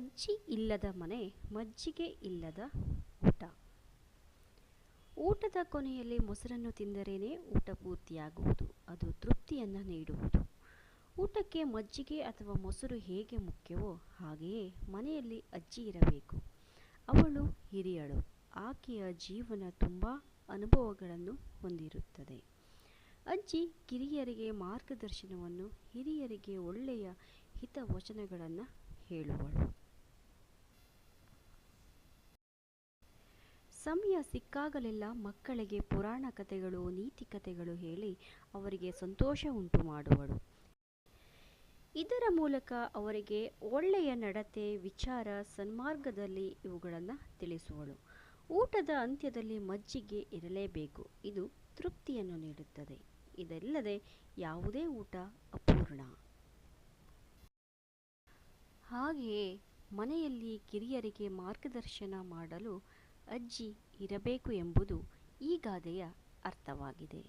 ಅಜ್ಜಿ ಇಲ್ಲದ ಮನೆ, ಮಜ್ಜಿಗೆ ಇಲ್ಲದ ಊಟ. ಊಟದ ಕೊನೆಯಲ್ಲಿ ಮೊಸರನ್ನು ತಿಂದರೇನೆ ಊಟ ಪೂರ್ತಿಯಾಗುವುದು, ಅದು ತೃಪ್ತಿಯನ್ನು ನೀಡುವುದು. ಊಟಕ್ಕೆ ಮಜ್ಜಿಗೆ ಅಥವಾ ಮೊಸರು ಹೇಗೆ ಮುಖ್ಯವೋ ಹಾಗೆಯೇ ಮನೆಯಲ್ಲಿ ಅಜ್ಜಿ ಇರಬೇಕು. ಅವಳು ಹಿರಿಯಳು, ಆಕೆಯ ಜೀವನ ತುಂಬ ಅನುಭವಗಳನ್ನು ಹೊಂದಿರುತ್ತದೆ. ಅಜ್ಜಿ ಕಿರಿಯರಿಗೆ ಮಾರ್ಗದರ್ಶನವನ್ನು, ಹಿರಿಯರಿಗೆ ಒಳ್ಳೆಯ ಹಿತವಚನಗಳನ್ನು ಹೇಳುವಳು. ಸಮಯ ಸಿಕ್ಕಾಗಲೆಲ್ಲ ಮಕ್ಕಳಿಗೆ ಪುರಾಣ ಕಥೆಗಳು, ನೀತಿ ಕಥೆಗಳು ಹೇಳಿ ಅವರಿಗೆ ಸಂತೋಷ ಉಂಟು ಮಾಡುವಳು. ಇದರ ಮೂಲಕ ಅವರಿಗೆ ಒಳ್ಳೆಯ ನಡತೆ, ವಿಚಾರ, ಸನ್ಮಾರ್ಗದಲ್ಲಿ ಇವುಗಳನ್ನು ತಿಳಿಸುವಳು. ಊಟದ ಅಂತ್ಯದಲ್ಲಿ ಮಜ್ಜಿಗೆ ಇರಲೇಬೇಕು. ಇದು ತೃಪ್ತಿಯನ್ನು ನೀಡುತ್ತದೆ. ಇದಲ್ಲದೆ ಯಾವುದೇ ಊಟ ಅಪೂರ್ಣ. ಹಾಗೆಯೇ ಮನೆಯಲ್ಲಿ ಕಿರಿಯರಿಗೆ ಮಾರ್ಗದರ್ಶನ ಮಾಡಲು ಅಜ್ಜಿ ಇರಬೇಕು ಎಂಬುದು ಈ ಗಾದೆಯ ಅರ್ಥವಾಗಿದೆ.